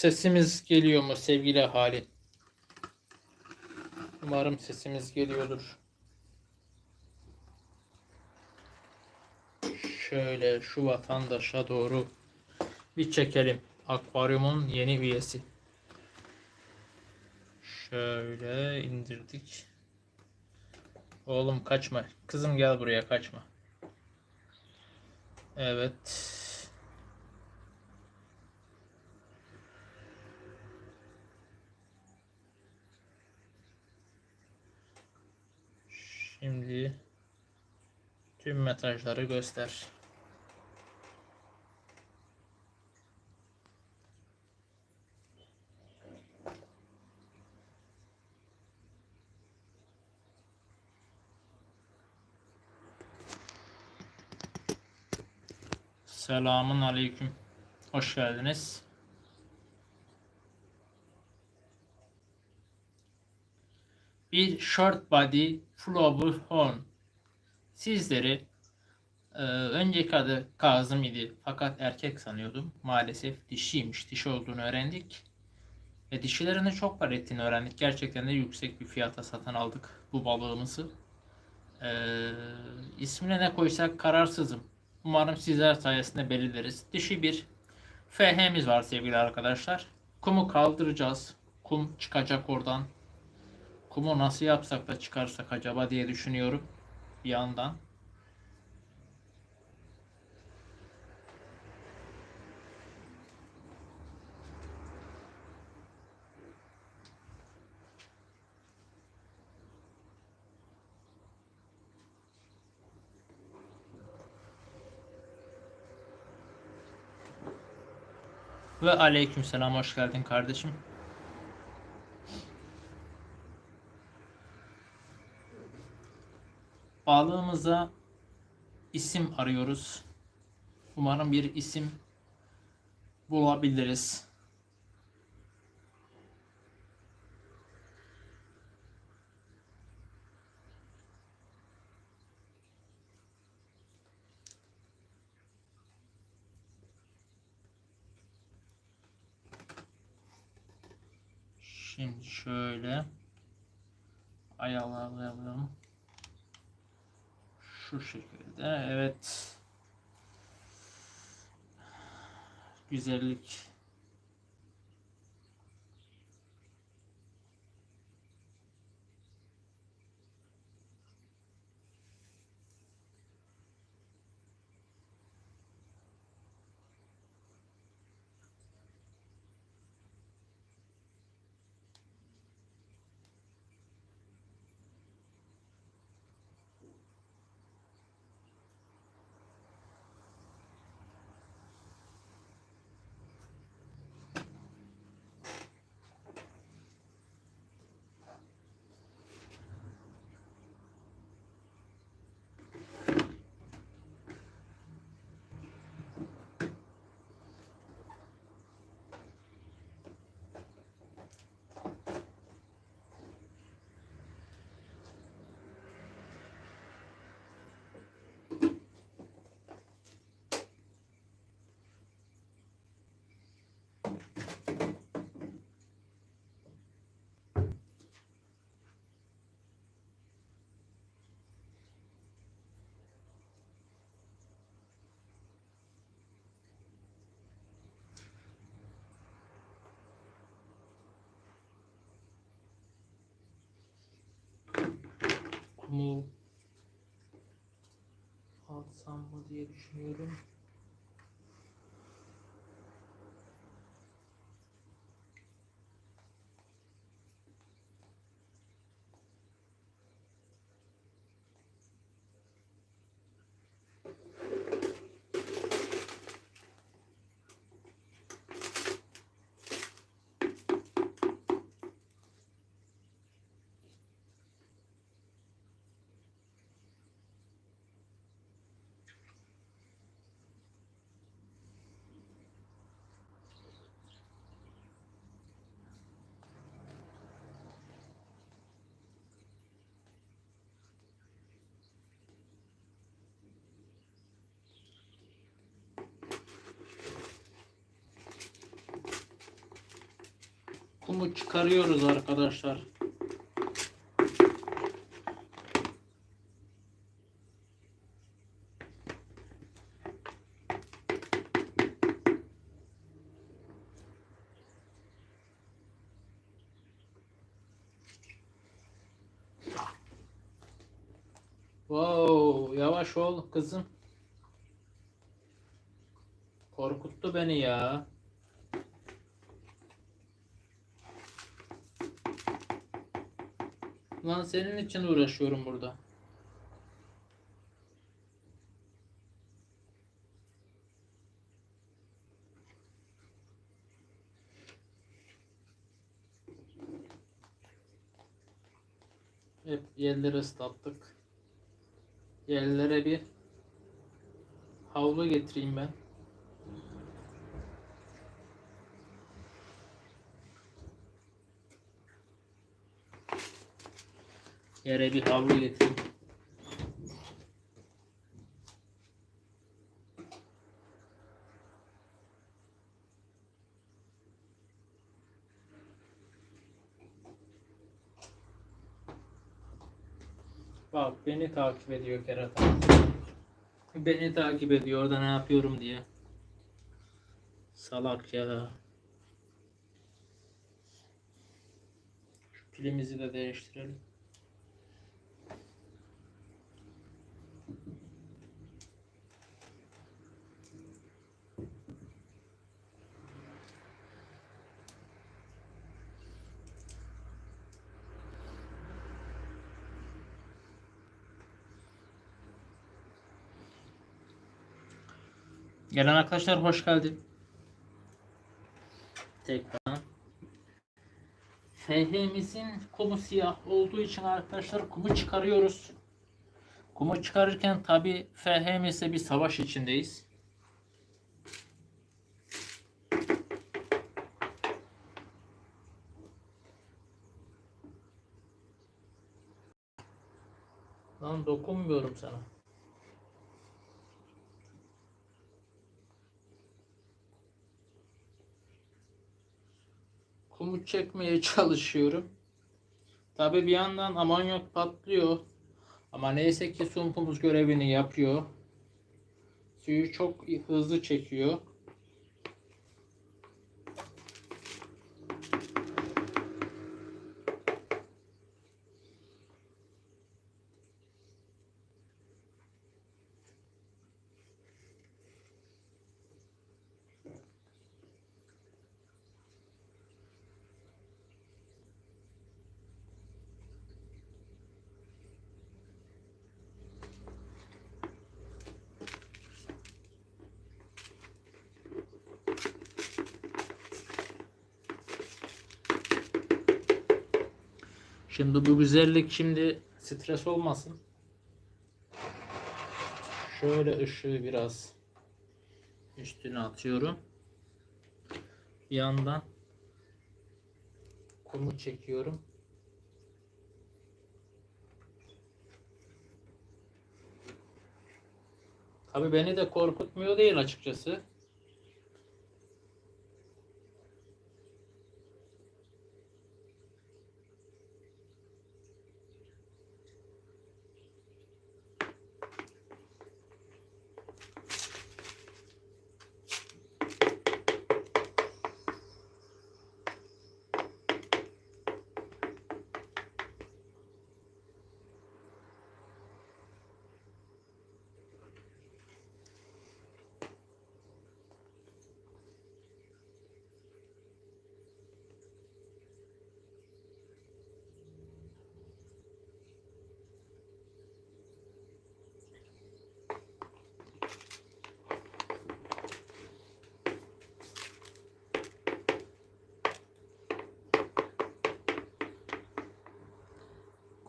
Sesimiz geliyor mu sevgili hali? Umarım sesimiz geliyordur. Şöyle şu vatandaşa doğru bir çekelim. Akvaryumun yeni üyesi. Şöyle indirdik. Oğlum kaçma. Kızım gel buraya kaçma. Evet. Şimdi tüm metrajları göster. Selamun aleyküm. Hoş geldiniz. Bir short body flower horn. Sizleri e, önceki adı Kazım idi fakat erkek sanıyordum. Maalesef dişiymiş. Dişi olduğunu öğrendik. Ve dişilerin de çok var ettiğini öğrendik. Gerçekten de yüksek bir fiyata satın aldık bu balığımızı. E, ismine ne koysak kararsızım. Umarım sizler sayesinde belirleriz. Dişi bir FH'miz var sevgili arkadaşlar. Kumu kaldıracağız. Kum çıkacak oradan. Kumu nasıl yapsak da çıkarsak acaba diye düşünüyorum bir yandan. Ve aleykümselam hoş geldin kardeşim. Balığımıza isim arıyoruz. Umarım bir isim bulabiliriz. Şimdi şöyle ayarlayalım. Şu şekilde. Evet. Güzellik. Kumu alsam mı diye düşünüyorum. Kumu çıkarıyoruz arkadaşlar. Wow, yavaş ol kızım. Korkuttu beni ya. Lan senin için uğraşıyorum burada. Hep yerleri ıslattık. Yerlere bir havlu getireyim ben. Yere bir havlu getireyim. Bak beni takip ediyor kerata. Beni takip ediyor orada ne yapıyorum diye. Salak ya. Şu pilimizi de değiştirelim. Gelen arkadaşlar hoş geldin. Tekrar. FH'mizin kumu siyah olduğu için arkadaşlar kumu çıkarıyoruz. Kumu çıkarırken tabi FH'mizle bir savaş içindeyiz. Lan dokunmuyorum sana. Kumu çekmeye çalışıyorum. Tabi bir yandan amonyak patlıyor. Ama neyse ki sumpumuz görevini yapıyor. Suyu çok hızlı çekiyor. Şimdi bu güzellik şimdi stres olmasın. Şöyle ışığı biraz üstüne atıyorum. Bir yandan kumu çekiyorum. Tabi beni de korkutmuyor değil açıkçası.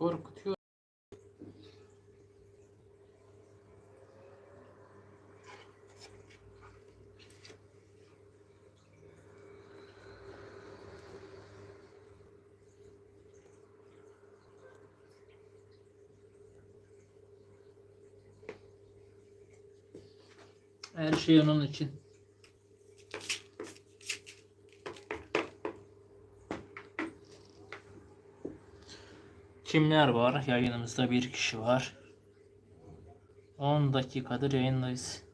Korkutuyor. Her şey onun için. Kimler var? Yayınımızda bir kişi var. 10 dakikadır yayındayız.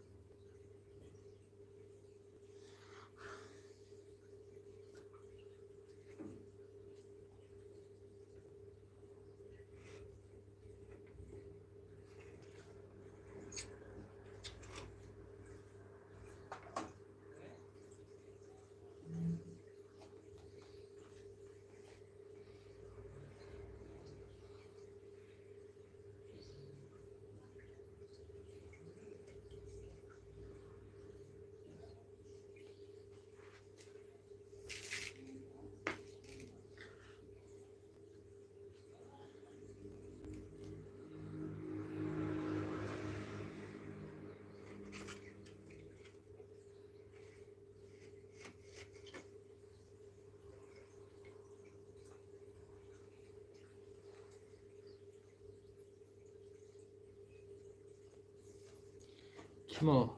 Kim o?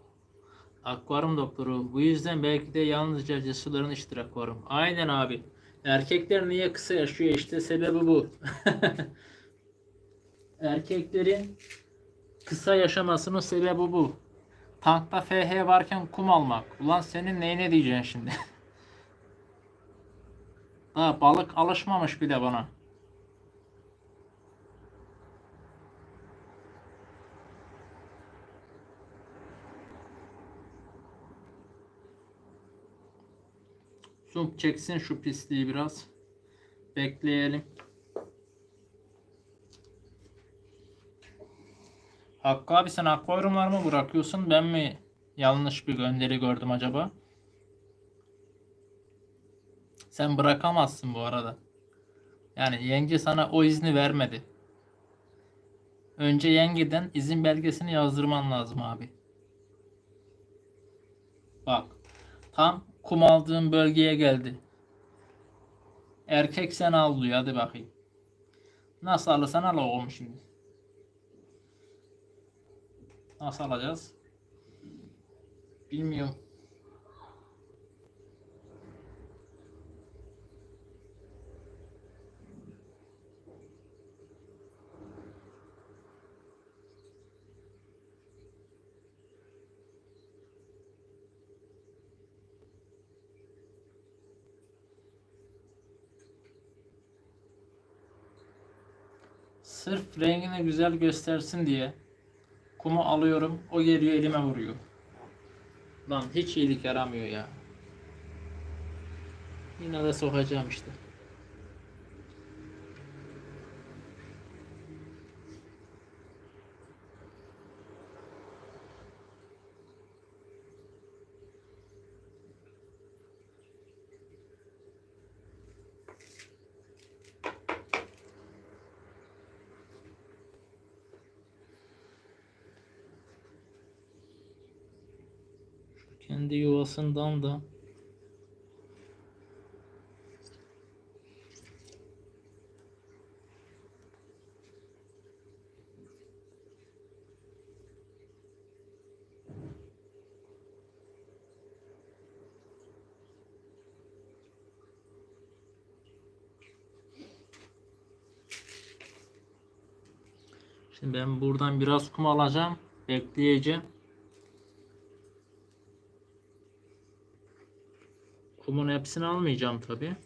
Akvaryum doktoru. Bu yüzden belki de yalnızca cesurların işidir akvaryum. Aynen abi. Erkekler niye kısa yaşıyor işte sebebi bu. Erkeklerin kısa yaşamasının sebebi bu. Tankta FH varken kum almak. Ulan senin neyine diyeceksin şimdi? Daha balık alışmamış bile bana. Zoom çeksin şu pisliği biraz. Bekleyelim. Hakkı abi sen akvaryumlar mı bırakıyorsun? Ben mi yanlış bir gönderi gördüm acaba? Sen bırakamazsın bu arada. Yani yenge sana o izni vermedi. Önce yengeden izin belgesini yazdırman lazım abi. Bak. Tam kum aldığım bölgeye geldi. Erkek sen avlıyor hadi bakayım. Nasıl alırsan al oğlum şimdi. Nasıl alacağız? Bilmiyorum. Sırf rengini güzel göstersin diye kumu alıyorum. O geliyor elime vuruyor. Lan hiç iyilik yaramıyor ya. Yine de sokacağım işte. Kendi yuvasından da Şimdi ben buradan biraz kum alacağım. Bekleyeceğim. Kumun hepsini almayacağım tabi.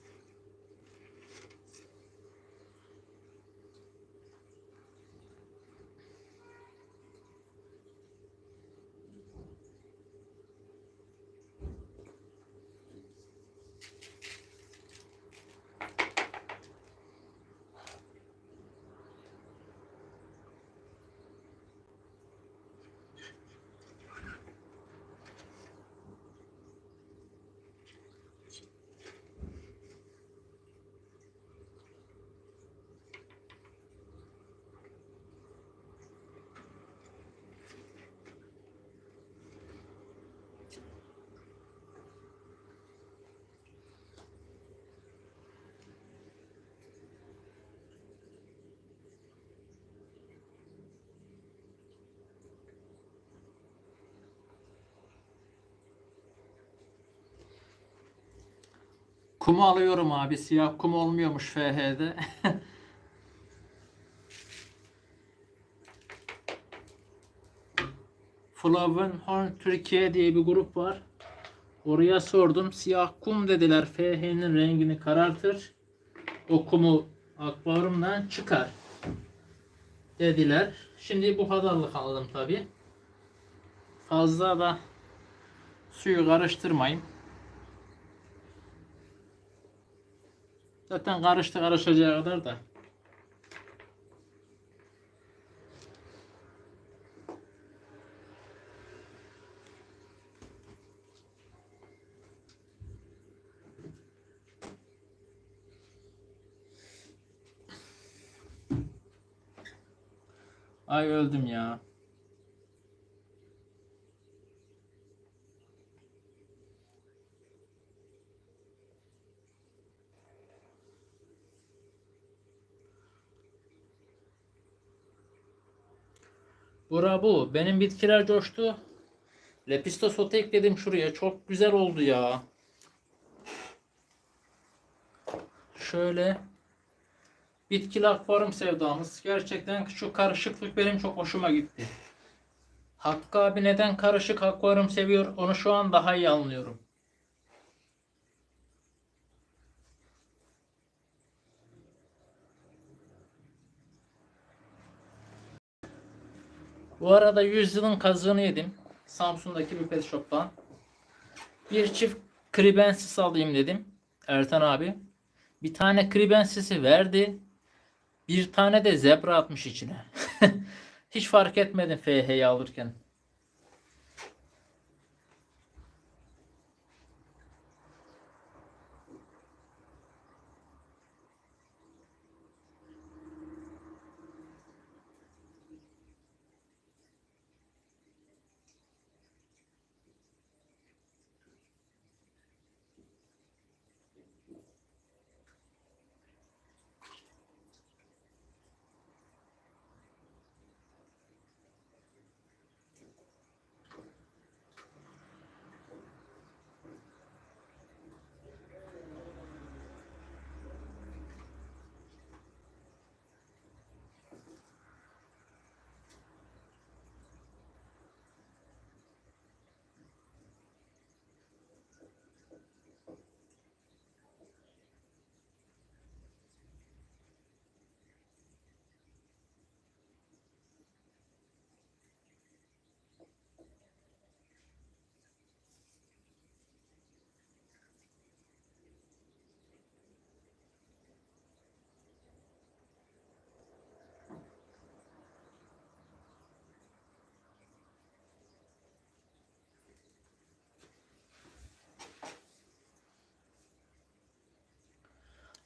Kumu alıyorum abi. Siyah kum olmuyormuş FH'de. Flavenhorn Türkiye diye bir grup var. Oraya sordum. Siyah kum dediler. FH'nin rengini karartır. O kumu akvaryumdan çıkar. Dediler. Şimdi bu kadarlık aldım tabi. Fazla da suyu karıştırmayın. Zaten karıştı karışacağı kadar da. Ay öldüm ya. Bura bu. Benim bitkiler coştu. Lepistosotu ekledim şuraya. Çok güzel oldu ya. Şöyle bitkili akvaryum sevdamız. Gerçekten şu karışıklık benim çok hoşuma gitti. Hakkı abi neden karışık akvaryum seviyor onu şu an daha iyi anlıyorum. Bu arada 100 yılın kazığını yedim. Samsun'daki bir pet shop'tan. Bir çift kribensis alayım dedim. Ertan abi. Bir tane kribensisi verdi. Bir tane de zebra atmış içine. Hiç fark etmedim FH'yi alırken.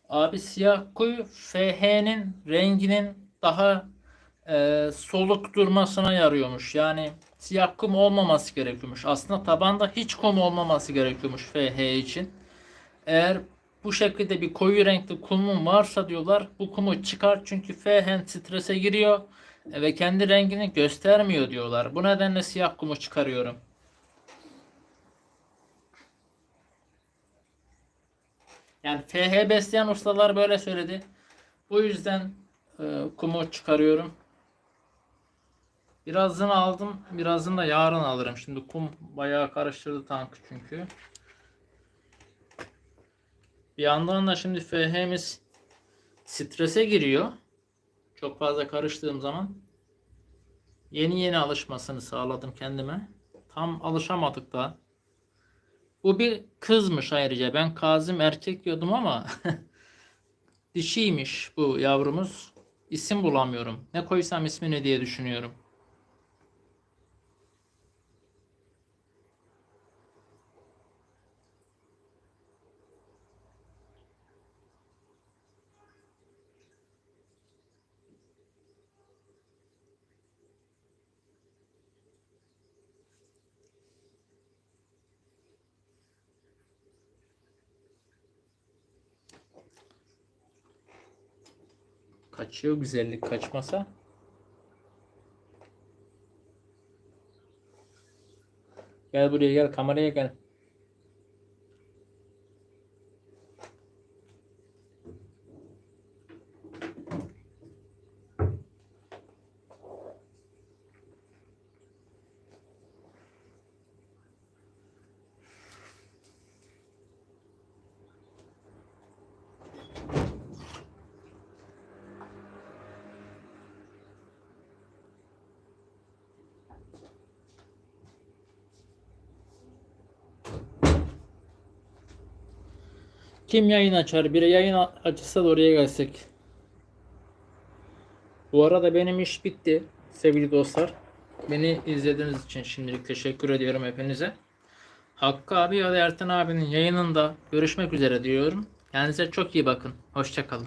Abi siyah koyu FH'nin renginin daha e, soluk durmasına yarıyormuş. Yani siyah kum olmaması gerekiyormuş. Aslında tabanda hiç kum olmaması gerekiyormuş FH için. Eğer bu şekilde bir koyu renkli kumun varsa diyorlar bu kumu çıkar çünkü FH strese giriyor e, ve kendi rengini göstermiyor diyorlar. Bu nedenle siyah kumu çıkarıyorum. Yani FH besleyen ustalar böyle söyledi. Bu yüzden e, kumu çıkarıyorum. Birazını aldım. Birazını da yarın alırım. Şimdi kum bayağı karıştırdı tankı çünkü. Bir yandan da şimdi FH'miz strese giriyor. Çok fazla karıştığım zaman. Yeni yeni alışmasını sağladım kendime. Tam alışamadık da. Bu bir kızmış ayrıca. Ben Kazım erkek diyordum ama dişiymiş bu yavrumuz. İsim bulamıyorum. Ne koysam ismini diye düşünüyorum. Kaçıyor güzellik kaçmasa. Gel buraya gel kameraya gel. Kim yayın açar? Biri yayın açsa da oraya gelsek. Bu arada benim iş bitti sevgili dostlar. Beni izlediğiniz için şimdilik teşekkür ediyorum hepinize. Hakkı abi ya da Ertan abinin yayınında görüşmek üzere diyorum. Kendinize çok iyi bakın. Hoşçakalın.